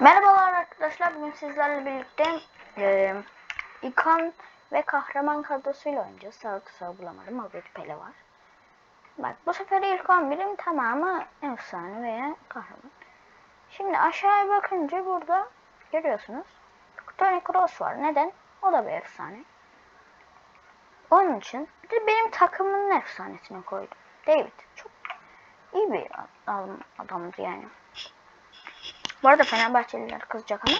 Merhabalar arkadaşlar. Bugün sizlerle birlikte e, ikon ve kahraman kadrosuyla oynayacağız. Sağ kısa bulamadım. Already Pele var. Bak bu sefer ilk 11'in tamamı efsane veya kahraman. Şimdi aşağıya bakınca burada görüyorsunuz. Tony Kroos var. Neden? O da bir efsane. Onun için bir de benim takımın efsanesini koydum. David. Çok iyi bir adam, adamdı yani. Bu arada Fenerbahçeliler kızacak ama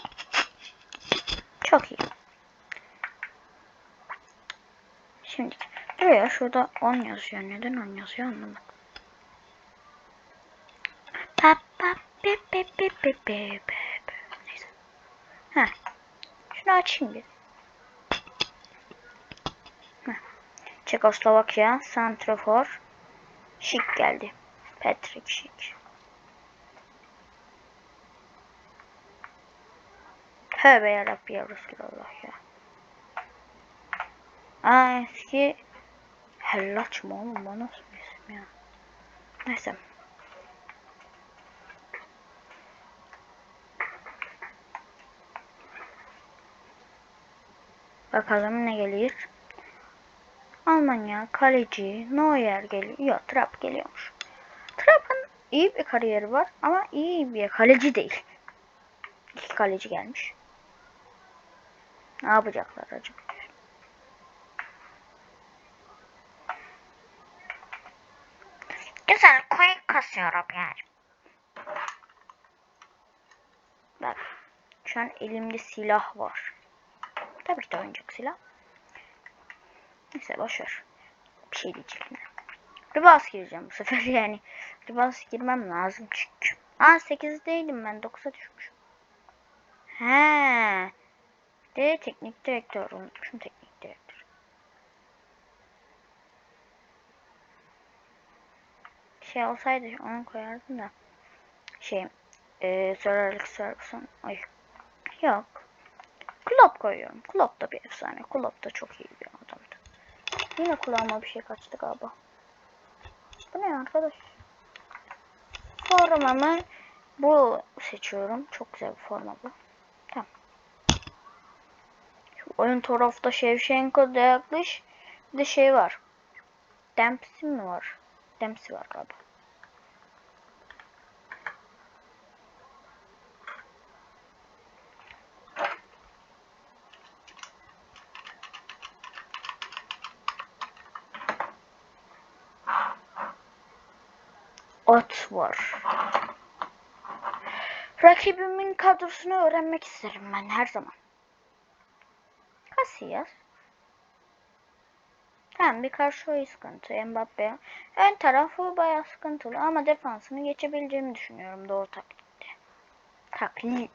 çok iyi. Şimdi buraya şurada 10 yazıyor. Neden 10 yazıyor anlamadım. Pa pa pe pe pe pe pe pe. Neyse. Heh. Şunu açayım bir. Çekoslovakya, Santrafor, Şik geldi. Patrick Şik. Tövbe yarabbi ya Resulallah ya. Aa eski Hellaç mı oğlum bu nasıl bir isim ya. Neyse. Bakalım ne gelir. Almanya, kaleci, Neuer geliyor. Yok, Trapp geliyormuş. Trapp'ın iyi bir kariyeri var ama iyi bir kaleci değil. İki kaleci gelmiş. Ne yapacaklar acaba? Güzel coin kasıyorum yani. Bak. Şu an elimde silah var. Tabii ki de oyuncak silah. Neyse boşver. Bir şey diyecektim. Ribas gireceğim bu sefer yani. Ribas girmem lazım çünkü. Aa 8'deydim ben 9'a düşmüşüm. He. De teknik direktör unutmuşum teknik direktör. Şey olsaydı onu koyardım da. Şey. E, Sir Alex Ferguson. Ay. Yok. Klopp koyuyorum. Klopp da bir efsane. Klopp da çok iyi bir adamdı. Yine kulağıma bir şey kaçtı galiba. Bu ne arkadaş? Formamı bu seçiyorum. Çok güzel bir forma bu. Oyun tarafta Shevchenko, Dalglish bir de şey var. Dempsey mi var? Dempsey var galiba. At var. Rakibimin kadrosunu öğrenmek isterim ben her zaman. Casillas. Tamam bir karşı oyun sıkıntı. Mbappe. Ön tarafı bayağı sıkıntılı ama defansını geçebileceğimi düşünüyorum doğru taktikte. Taklit.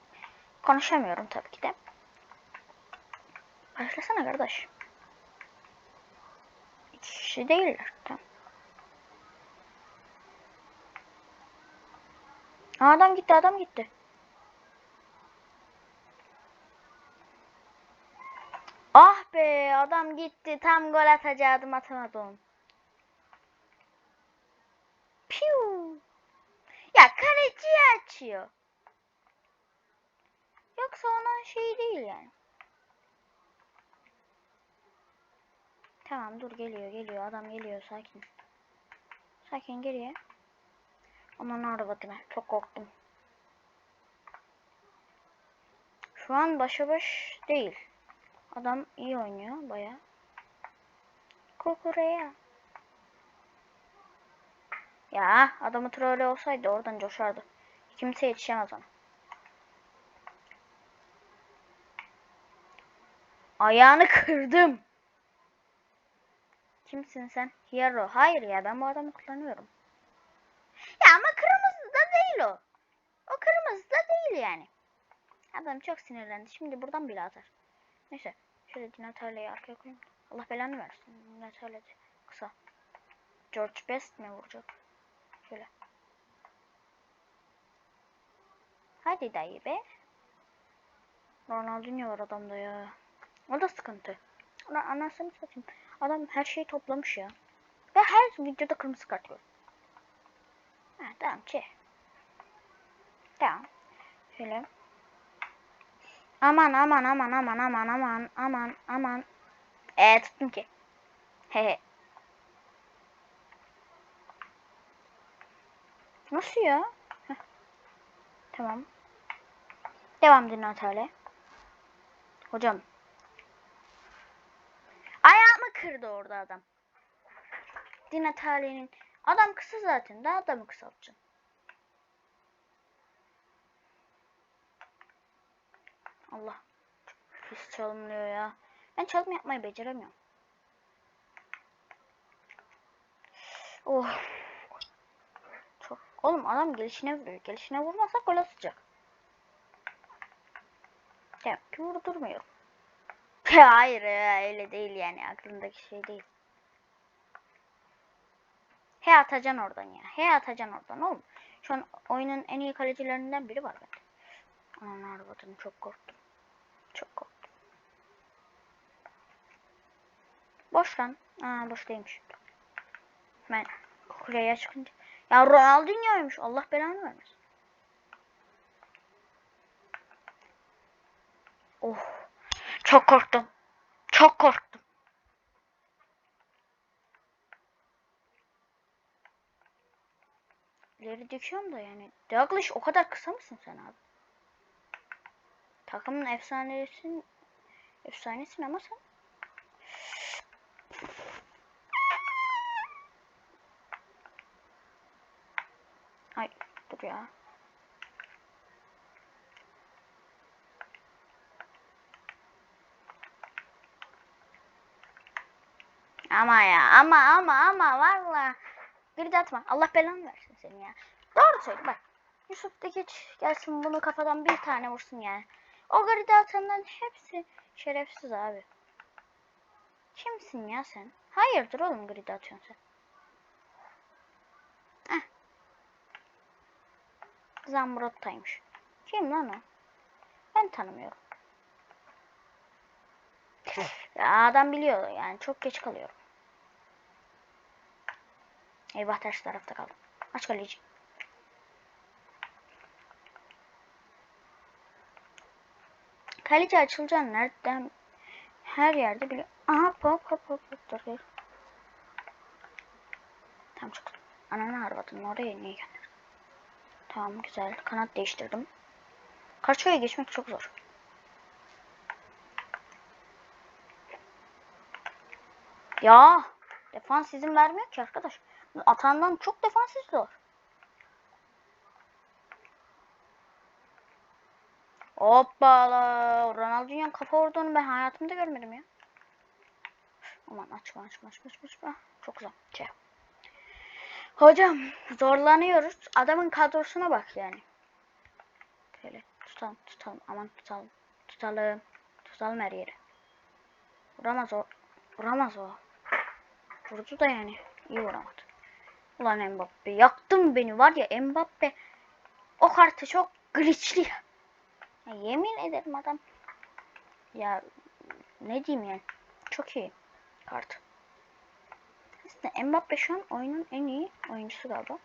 Konuşamıyorum tabii ki de. Başlasana kardeş. İki kişi değiller. Tamam. Adam gitti adam gitti. Be adam gitti. Tam gol atacaktım atamadım. Piu. Ya kaleci açıyor. Yoksa ona şey değil yani. Tamam dur geliyor geliyor adam geliyor sakin. Sakin geriye. Aman arabadım çok korktum. Şu an başa baş değil. Adam iyi oynuyor baya. Kukureya. Ya adamı troll olsaydı oradan coşardı. Kimse yetişemez ona. Ayağını kırdım. Kimsin sen? Hero. Hayır ya ben bu adamı kullanıyorum. Ya ama kırmızı da değil o. O kırmızı da değil yani. Adam çok sinirlendi. Şimdi buradan bile atar. Neyse. Şöyle Dinatale'yi arkaya koyayım. Allah belanı versin. Dinatale de kısa. George Best mi vuracak? Şöyle. Hadi dayı be. Ronaldinho var adamda ya. O da sıkıntı. Ona anasını satayım. Adam her şeyi toplamış ya. Ve her videoda kırmızı kart var. Ha, tamam çe. Tamam. Şöyle. Aman aman aman aman aman aman aman aman. Eee tuttum ki. He. Nasıl ya? Tamam. Devam edin Natale. Hocam. Ayağımı kırdı orada adam. Dinatale'nin adam kısa zaten. Daha da mı kısaltacağım? Allah. Pis çalınıyor ya. Ben çalım yapmayı beceremiyorum. Oh. Çok. Oğlum adam gelişine vuruyor. Gelişine vurmasa gol atacak. Demek ki vurdurmuyorum. Hayır ya, öyle değil yani. Aklımdaki şey değil. He atacaksın oradan ya. He atacaksın oradan oğlum. Şu an oyunun en iyi kalecilerinden biri var bende. Aman arabadan çok korktum. Çok korktum. Boş lan. Aa boş değilmiş. Ben kuleye çıkınca. Ya Ronaldinho'ymuş. Allah belanı vermesin. Oh. Çok korktum. Çok korktum. İleri döküyorum da yani. Douglas o kadar kısa mısın sen abi? Takımın efsanesin efsanesin ama sen Ay dur ya. Ama ya ama ama ama valla. Grid atma. Allah belanı versin seni ya. Doğru söyle bak. Yusuf da geç gelsin bunu kafadan bir tane vursun yani. O grid atanların hepsi şerefsiz abi. Kimsin ya sen? Hayırdır oğlum grid atıyorsun sen? Heh. Zamrottaymış. Kim lan o? Ben tanımıyorum. Ya adam biliyor yani çok geç kalıyorum. Eyvah ters tarafta kaldım. Aç kaleci. Kaleci açılacağını nereden her yerde biliyor. Aha hop hop hop hop dur gel. Tamam çok. Ananı arvadın oraya niye geldin? Tamam güzel. Kanat değiştirdim. Karşıya geçmek çok zor. Ya defans izin vermiyor ki arkadaş. Atandan çok defans izliyor. Hoppala. Ronaldinho'nun kafa vurduğunu ben hayatımda görmedim ya. Aman açma açma açma açma. Çok güzel. Şey. Hocam zorlanıyoruz. Adamın kadrosuna bak yani. Böyle tutalım tutalım aman tutalım. Tutalım. Tutalım her yeri. Vuramaz o. Vuramaz o. Vurdu da yani. İyi vuramadı. Ulan Mbappe yaktın beni var ya Mbappe. O kartı çok glitchli. Yemin ederim adam. Ya ne diyeyim yani. Çok iyi kart. Aslında Mbappe şu an oyunun en iyi oyuncusu galiba.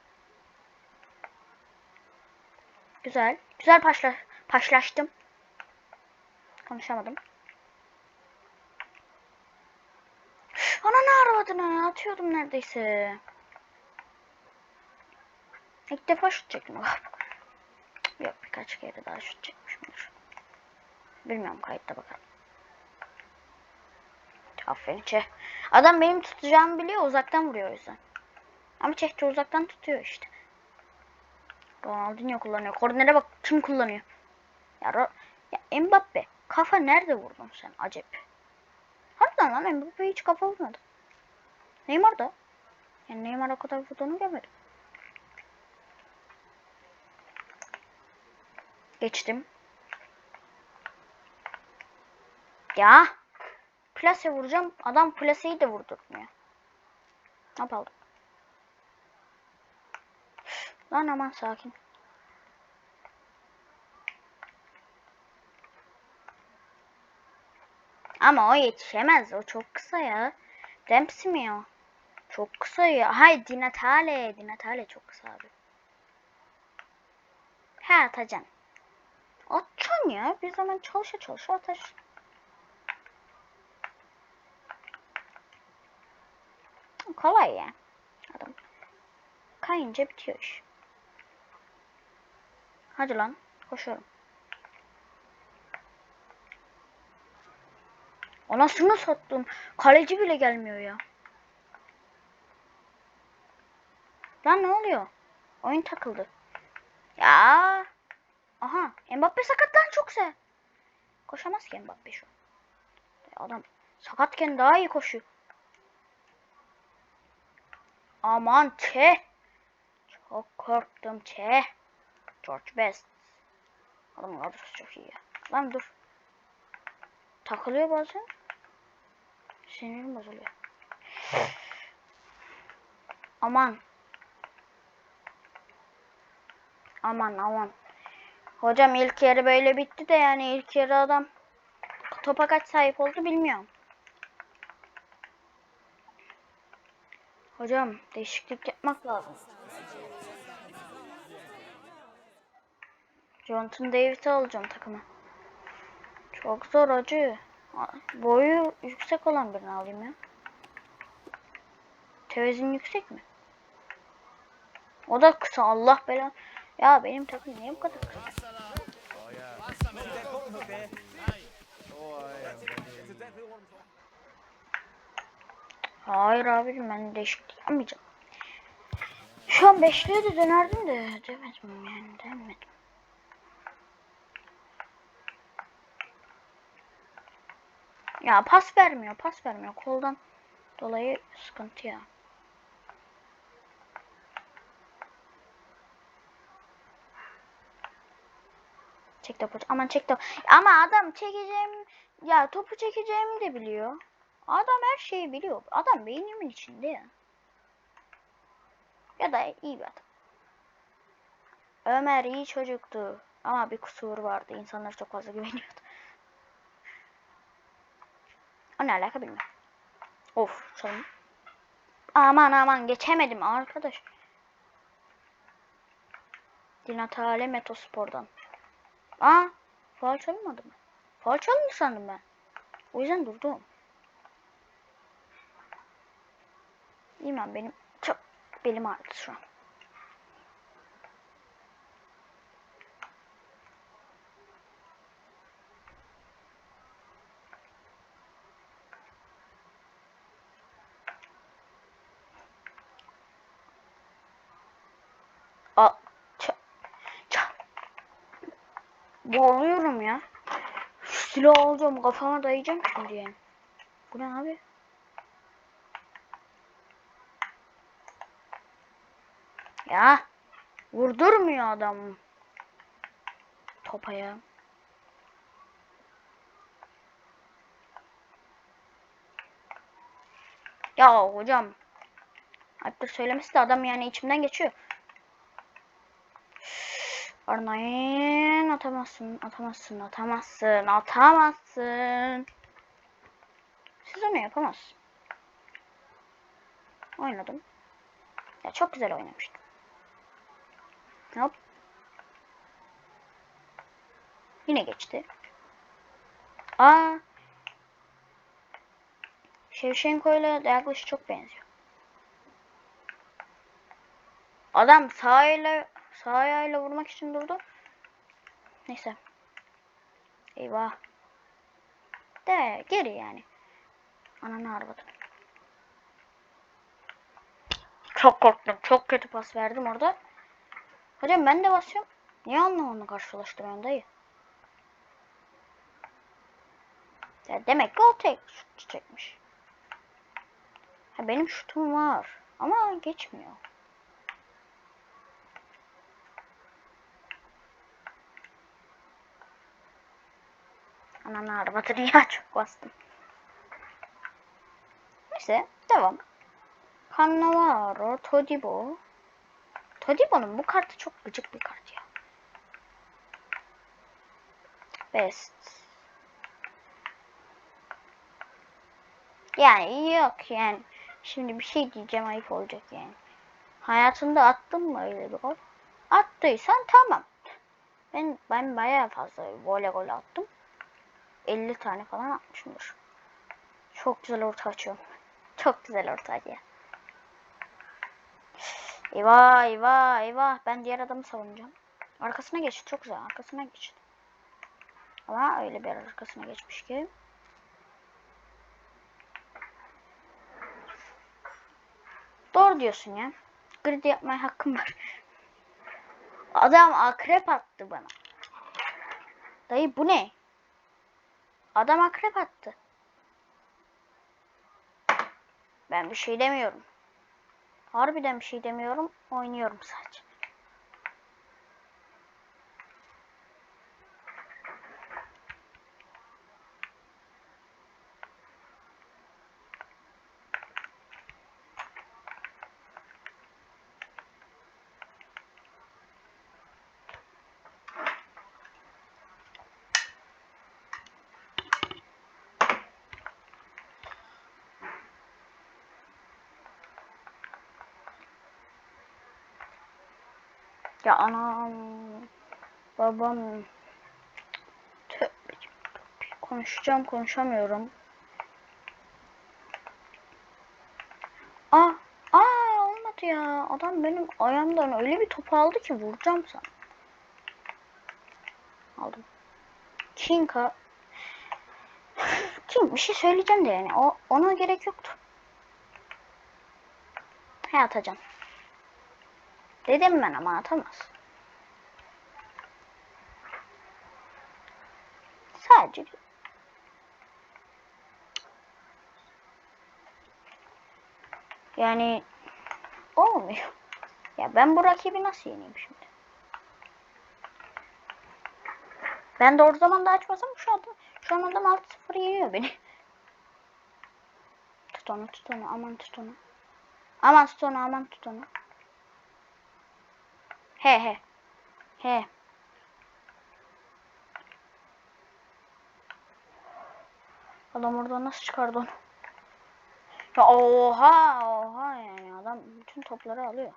Güzel. Güzel paşla paşlaştım. Konuşamadım. Ana ne aradın ya? Atıyordum neredeyse. İlk defa şut çektim. Yok birkaç kere daha şut çekmişimdir. Bilmiyorum kayıtta bakalım. Aferin Çeh. Adam benim tutacağımı biliyor uzaktan vuruyor o yüzden. Ama Çeh de uzaktan tutuyor işte. Ronaldinho kullanıyor. Kornere bak kim kullanıyor. Ya, ya Mbappe kafa nerede vurdun sen acep? Harbiden lan Mbappe hiç kafa vurmadı. Neymar da. Yani Neymar o kadar vurduğunu görmedim. Geçtim. Ya. Plase vuracağım. Adam plaseyi de vurdurmuyor. Ne yapalım? Lan aman sakin. Ama o yetişemez. O çok kısa ya. Dempsey mi o? Çok kısa ya. Hay Dinatale. Dinatale çok kısa abi. He atacaksın. Atacaksın ya. Bir zaman çalışa çalışa atarsın. Kolay ya. Adam. Kayınca bitiyor iş. Hadi lan. Koşuyorum. Anasını sattım. Kaleci bile gelmiyor ya. Lan ne oluyor? Oyun takıldı. Ya. Aha. Mbappe sakat lan çok güzel. Koşamaz ki Mbappe şu. Adam sakatken daha iyi koşuyor. Aman çe. Çok korktum çe. George Best. Adamın kadrosu çok iyi ya. Lan dur. Takılıyor bazen. Sinirim bozuluyor. Aman. Aman aman. Hocam ilk yarı böyle bitti de yani ilk yarı adam topa kaç sahip oldu bilmiyorum. Hocam değişiklik yapmak lazım. Jonathan Davis'i alacağım takıma. Çok zor acı. Boyu yüksek olan birini alayım ya. Tevezin yüksek mi? O da kısa Allah belanı. Ya benim takım niye bu kadar kısa? Hayır abicim ben değişiklik yapmayacağım. Şu an beşliğe de dönerdim de demedim yani demedim. Ya pas vermiyor pas vermiyor koldan dolayı sıkıntı ya. Çek topu. Aman çek topu. Ama adam çekeceğim ya topu çekeceğimi de biliyor. Adam her şeyi biliyor. Adam beynimin içinde ya. Ya da iyi bir adam. Ömer iyi çocuktu. Ama bir kusur vardı. İnsanlar çok fazla güveniyordu. O ne alaka bilmiyorum. Of çalım. Aman aman geçemedim arkadaş. Dinatale Metospor'dan. Aa, faal çalınmadı mı? Faal çalındı sandım ben. O yüzden durdum. Bilmem benim çok belim ağrıdı şu an. Aa, ç ç Boğuluyorum ya. Şu silahı alacağım kafama dayayacağım şimdi yani. Bu ne abi? Ya vurdurmuyor adam. Topa ya. Ya hocam. Ayıptır söylemesi de adam yani içimden geçiyor. Arnayın atamazsın, atamazsın, atamazsın, atamazsın. Siz onu yapamazsın. Oynadım. Ya çok güzel oynamıştım. Hop. Yine geçti. Aa. Şevşenko ile Douglas çok benziyor. Adam sağ ile sağ ayağıyla vurmak için durdu. Neyse. Eyvah. De geri yani. Ananı arabadım. Çok korktum. Çok kötü pas verdim orada. Hocam ben de basıyorum. Niye anlamını karşılaştırıyorsun dayı? Ya demek ki o tek şut çekmiş. Ha, benim şutum var. Ama geçmiyor. Ananı arabadır ya çok bastım. Neyse devam. Cannavaro, Todibo. Todibo'nun bu kartı çok gıcık bir kart ya. Best. Yani yok yani. Şimdi bir şey diyeceğim ayıp olacak yani. Hayatında attın mı öyle bir gol? Attıysan tamam. Ben ben bayağı fazla voley gol attım. 50 tane falan atmışımdır. Çok güzel orta açıyorum. Çok güzel orta açıyor. Eyvah eyvah eyvah. Ben diğer adamı savunacağım. Arkasına geç. Çok güzel. Arkasına geç. Ama öyle bir arkasına geçmiş ki. Doğru diyorsun ya. Grid yapmaya hakkım var. Adam akrep attı bana. Dayı bu ne? Adam akrep attı. Ben bir şey demiyorum. Harbiden bir şey demiyorum. Oynuyorum sadece. Ya anam. Babam. Tövbe. Konuşacağım konuşamıyorum. Aa, aa olmadı ya. Adam benim ayağımdan öyle bir top aldı ki vuracağım sana. Aldım. Kinka. King bir şey söyleyeceğim de yani. O, ona gerek yoktu. He atacağım. Dedim ben ama atamaz. Sadece yani olmuyor. Ya ben bu rakibi nasıl yeneyim şimdi? Ben doğru zamanda açmasam şu anda şu an adam 6-0 yeniyor beni. Tut onu tut onu aman tut onu. Aman tut onu aman tut onu. He he. He. Adam orada nasıl çıkardı onu? Ya oha oha yani adam bütün topları alıyor.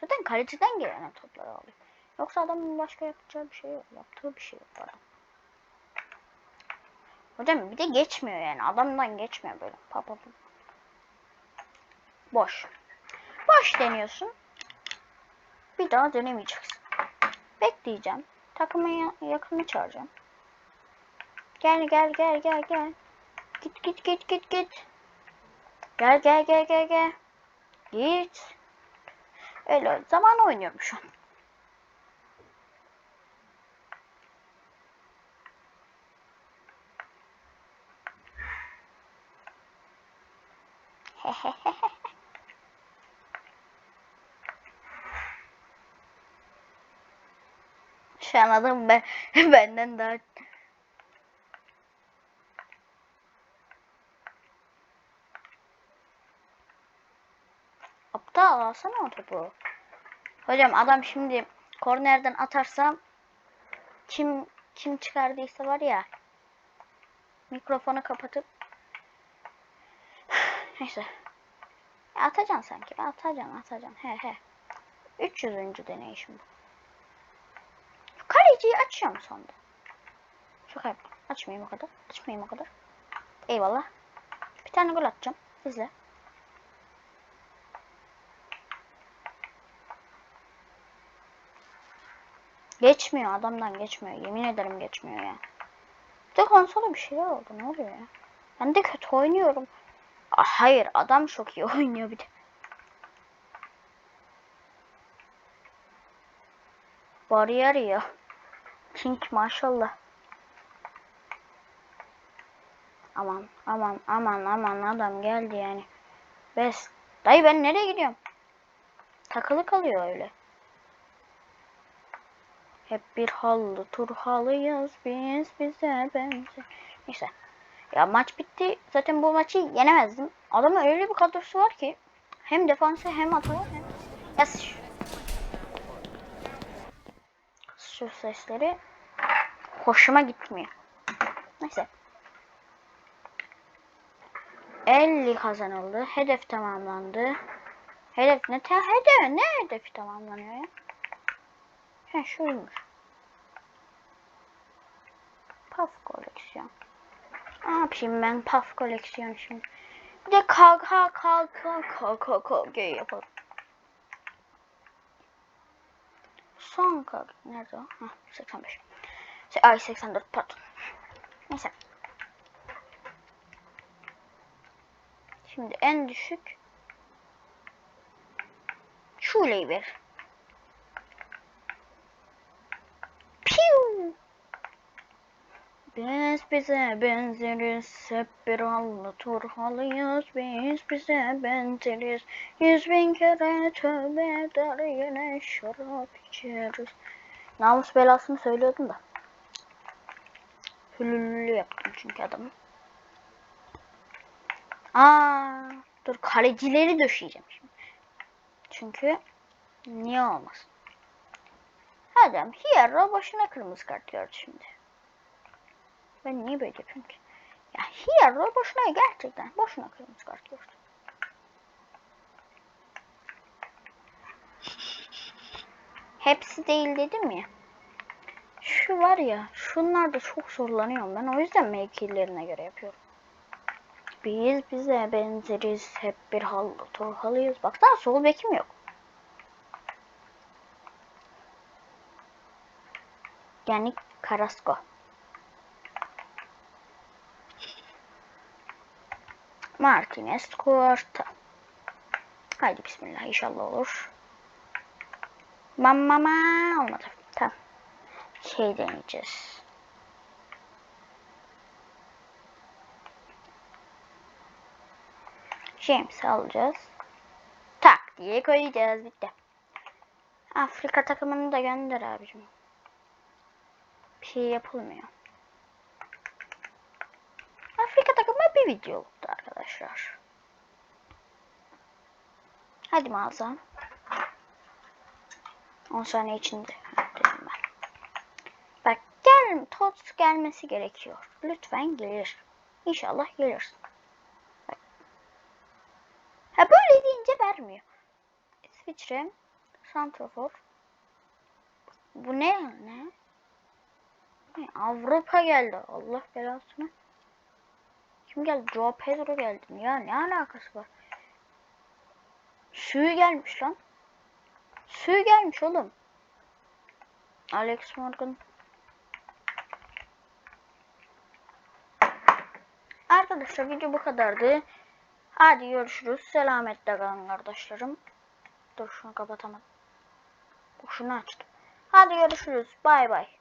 Zaten kaleciden gelen topları alıyor. Yoksa adamın başka yapacağı bir şey yok. Yaptığı bir şey yok adam. Hocam bir de geçmiyor yani. Adamdan geçmiyor böyle. Pa, pa, pa. Boş. Boş deniyorsun. Bir daha denemeyeceksin. Bekleyeceğim. Takımı yakını çağıracağım. Gel gel gel gel gel. Git git git git git. Gel gel gel gel gel. Git. Öyle zaman oynuyorum şu an. Şu an adam ben, benden daha Aptal alsana o topu. Hocam adam şimdi kornerden atarsam kim kim çıkardıysa var ya mikrofonu kapatıp neyse atacaksın sanki atacaksın atacaksın he he 300. deneyişim bu. Kaleciyi açıyorum sonunda. Şaka yaptım. Açmayayım o kadar. Açmayayım o kadar. Eyvallah. Bir tane gol atacağım. İzle. Geçmiyor adamdan geçmiyor. Yemin ederim geçmiyor ya. Bir de konsola bir şeyler oldu. Ne oluyor ya? Ben de kötü oynuyorum. Ah, hayır adam çok iyi oynuyor bir de. Bariyer ya. King maşallah. Aman aman aman aman adam geldi yani. Bes. Dayı ben nereye gidiyorum? Takılı kalıyor öyle. Hep bir hallı turhalıyız biz bize benzer. Neyse. Ya maç bitti. Zaten bu maçı yenemezdim. Adamın öyle bir kadrosu var ki. Hem defansı hem atağı hem... Ya. Şu sesleri hoşuma gitmiyor. Neyse. 50 kazanıldı. Hedef tamamlandı. Hedef ne? Te hedef ne hedefi tamamlanıyor ya? He şuymuş. Puff koleksiyon. Ne yapayım ben puff koleksiyon şimdi. Bir de kalk kalk kalk kalk kalk kalk kalk yapalım. Son kalk. Nerede o? Hah, 85. Ay 84 pardon. Neyse. Şimdi en düşük Şule'yi ver. Piu. Biz bize benzeriz, hep bir allı turhalıyız. Biz bize benzeriz, yüz bin kere tövbe eder yine şarap içeriz. Namus belasını söylüyordum da. Hülülü yaptım çünkü adamı. Aa, dur kalecileri döşeyeceğim şimdi. Çünkü niye olmasın? Adam Hierro boşuna kırmızı kart gördü şimdi. Ben niye böyle yapıyorum ki? Ya Hierro boşuna gerçekten boşuna kırmızı kart gördü. Hepsi değil dedim ya. Şu var ya, şunlarda çok zorlanıyorum ben. O yüzden mevkilerine göre yapıyorum. Biz bize benzeriz, hep bir halı turhalıyız. Baksana sol bekim yok. Yani Carrasco. Martinez Cuarta. Haydi bismillah inşallah olur. Mamma olmadı. Tamam. Şey deneyeceğiz. James alacağız. Tak diye koyacağız bitti. Afrika takımını da gönder abicim. Bir şey yapılmıyor. Afrika takımı bir videoluktu arkadaşlar. Hadi mağazam. 10 saniye içinde gel Tots gelmesi gerekiyor. Lütfen gelir. İnşallah. Bak. Ha böyle deyince vermiyor. İsviçre, Santrafor. Bu ne ne? Avrupa geldi. Allah belasını. Kim geldi? Joe Pedro geldi. Ya ne alakası var? Suyu gelmiş lan. Suyu gelmiş oğlum. Alex Morgan. Arkadaşlar video bu kadardı. Hadi görüşürüz. Selametle kalın kardeşlerim. Dur şunu kapatamadım. Şunu açtım. Hadi görüşürüz. Bay bay.